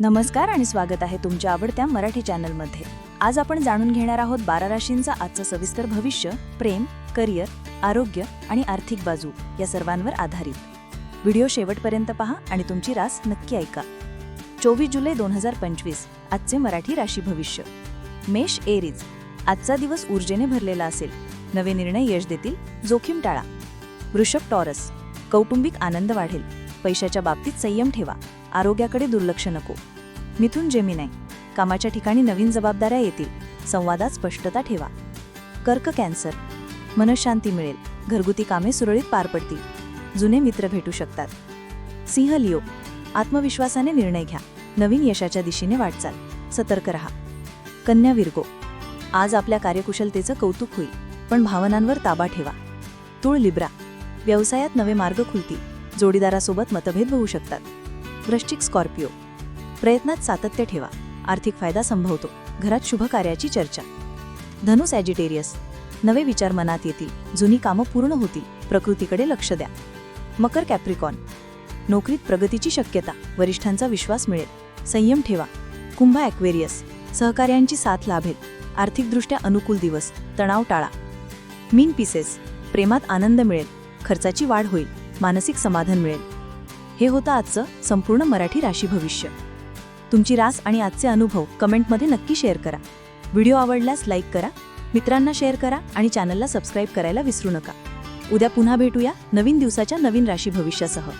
नमस्कार आणि स्वागत आहे तुमच्या आवडत्या मराठी चॅनलमध्ये. आज आपण जाणून घेणार आहोत बारा राशींचा आजचं सविस्तर भविष्य प्रेम करिअर आरोग्य आणि आर्थिक बाजू या सर्वांवर आधारित. व्हिडिओ शेवटपर्यंत पहा आणि तुमची रास नक्की ऐका. चोवीस जुलै दोन हजार पंचवीस आजचे मराठी राशी भविष्य. मेष एरीज आजचा दिवस ऊर्जेने भरलेला असेल. नवे निर्णय यश देतील जोखीम टाळा. वृषभ टॉरस कौटुंबिक आनंद वाढेल. पैशाच्या बाबतीत संयम ठेवा. आरोग्याकडे दुर्लक्ष नको. मिथून जेमिनाय कामाच्या ठिकाणी नवीन जबाबदाऱ्या येतील. संवादात स्पष्टता ठेवा. कर्क कॅन्सर. मनशांती मिळेल. घरगुती कामे सुरळीत पार पडतील. जुने मित्र भेटू शकतात. सिंह लिओ. आत्मविश्वासाने निर्णय घ्या. नवीन यशाच्या दिशेने वाटचाल. सतर्क रहा. कन्या विर्गो. आज आपल्या कार्यकुशलतेचं कौतुक होईल पण भावनांवर ताबा ठेवा. तुळ लिब्रा. व्यवसायात नवे मार्ग खुलतील. जोडीदारासोबत मतभेद होऊ शकतात. वृश्चिक स्कॉर्पिओ. प्रयत्नात सातत्य ठेवा. आर्थिक फायदा संभवतो. घरात शुभ कार्याची चर्चा. धनु सॅजिटेरियस. नवे विचार मनात येतील. जुनी कामं पूर्ण होतील. प्रकृतीकडे लक्ष द्या. मकर कॅप्रिकॉन. नोकरीत प्रगतीची शक्यता. वरिष्ठांचा विश्वास मिळेल. संयम ठेवा. कुंभ ॲक्वेरियस. सहकार्यांची साथ लाभेल. आर्थिकदृष्ट्या अनुकूल दिवस. तणाव टाळा. मीन पीसेस. प्रेमात आनंद मिळेल. खर्चाची वाढ होईल. मानसिक समाधान मिळेल. हे होतं आजचं संपूर्ण मराठी राशी भविष्य. तुमची रास आणि आजचे अनुभव कमेंटमध्ये नक्की शेअर करा. व्हिडिओ आवडल्यास लाईक करा मित्रांना शेअर करा आणि चॅनलला सबस्क्राईब करायला विसरू नका. उद्या पुन्हा भेटूया नवीन दिवसाच्या नवीन राशी भविष्यासह.